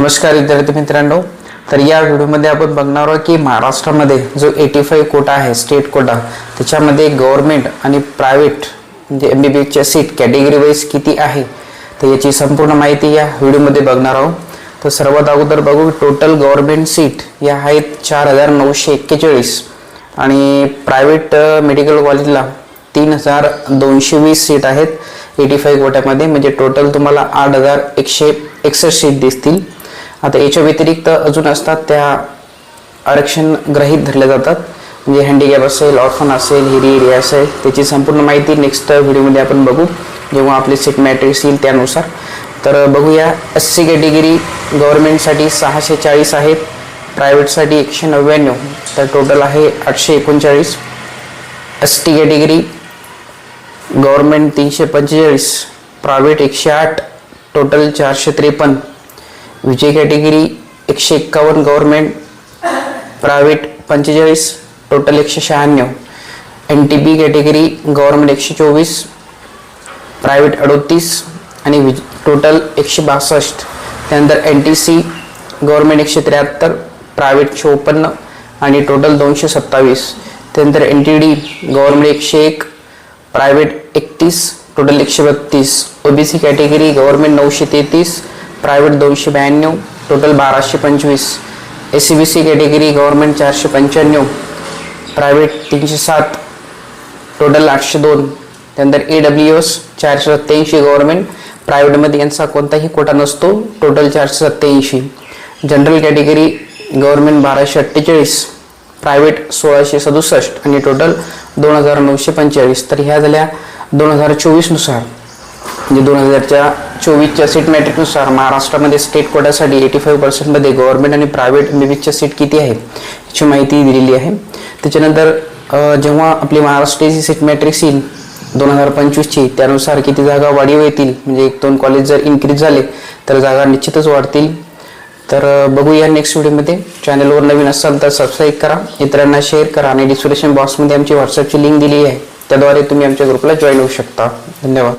नमस्कार विद्यार्थी मित्रांनो. तर या व्हिडिओमध्ये आपण बघणार आहोत की महाराष्ट्रामध्ये जो एटी फाईव्ह कोटा आहे स्टेट कोटा त्याच्यामध्ये गव्हर्नमेंट आणि प्रायव्हेट म्हणजे एम बी बी एसच्या सीट कॅटेगरी वाईज किती आहे तर याची संपूर्ण माहिती या व्हिडिओमध्ये बघणार आहोत. तर सर्वात अगोदर बघू टोटल गव्हर्नमेंट सीट या आहेत चार हजार नऊशे एक्केचाळीस आणि प्रायव्हेट मेडिकल कॉलेजला तीन हजार दोनशे वीस सीट आहेत. एटी फाईव्ह कोट्यामध्ये म्हणजे टोटल तुम्हाला आठ हजार एकशे एकसष्ट सीट दिसतील. आता याच्या व्यतिरिक्त अजून असतात त्या आरक्षण ग्रहीत धरल्या जातात. म्हणजे हँडिकॅप असेल ऑर्फन असेल हिरी एरिया असेल त्याची संपूर्ण माहिती नेक्स्ट व्हिडिओमध्ये आपण बघू. जेव्हा आपले सीट मॅट्रिक्स येईल त्यानुसार. तर बघूया एस सी कॅटेगरी गव्हर्मेंटसाठी सहाशे चाळीस आहेत. प्रायव्हेटसाठी एकशे नव्याण्णव. तर टोटल आहे आठशे एकोणचाळीस. एस टी कॅटेगरी गव्हर्मेंट तीनशे पंचेचाळीस. प्रायव्हेट एकशे आठ. टोटल चारशे त्रेपन्न. विजय कॅटेगरी एकशे एक्कावन्न गव्हर्मेंट प्रायव्हेट पंचेचाळीस टोटल एकशे शहाण्णव. N T B category government एकशे चोवीस प्रायव्हेट अडोतीस आणि विज टोटल एकशे बासष्ट. त्यानंतर एन टी सी गव्हर्मेंट एकशे त्र्याहत्तर प्रायव्हेट चोपन्न आणि टोटल दोनशे सत्तावीस. त्यानंतर एन टी डी गव्हर्मेंट एकशे एक प्रायव्हेट एकतीस टोटल एकशे बत्तीस. ओबीसी कॅटेगरी गव्हर्मेंट नऊशे तेहतीस प्रायव्हेट दोनशे ब्याण्णव टोटल बाराशे पंचवीस. S C B C category government चारशे पंच्याण्णव. प्रायव्हेट तीनशे सात टोटल आठशे दोन. त्यानंतर ए डब्ल्यू एस चारशे सत्त्याऐंशी गव्हर्मेंट प्रायव्हेटमध्ये यांचा कोणताही कोटा नसतो टोटल चारशे सत्त्याऐंशी. जनरल कॅटेगरी गव्हर्मेंट बाराशे अठ्ठेचाळीस प्रायव्हेट सोळाशे सदुसष्ट आणि टोटल दोन हजार नऊशे पंचेचाळीस. तर ह्या झाल्या दोन हजार चोवीसनुसार म्हणजे दोन हजारच्या चोवीसच्या सीट मॅट्रिकनुसार महाराष्ट्रामध्ये स्टेट कोटासाठी एटी फाईव्ह पर्सेंटमध्ये गव्हर्नमेंट आणि प्रायव्हेट बीबीच्या सीट किती आहे याची माहिती दिलेली आहे. त्याच्यानंतर जेव्हा आपली महाराष्ट्राची सीट मॅट्रिक्स येईल दोन हजार पंचवीसची त्यानुसार किती जागा वाढीव येतील म्हणजे एक दोन कॉलेज जर इन्क्रीज झाले तर जागा निश्चितच वाढतील. तर बघूया नेक्स्ट व्हिडिओमध्ये चॅनलवर नवीन असाल तर सबस्क्राईब करा. इतरांना शेअर करा आणि डिस्क्रिप्शन बॉक्समध्ये आमची व्हॉट्सअपची लिंक दिली आहे. त्याद्वारे तुम्ही आमच्या ग्रुपला जॉईन होऊ शकता. धन्यवाद.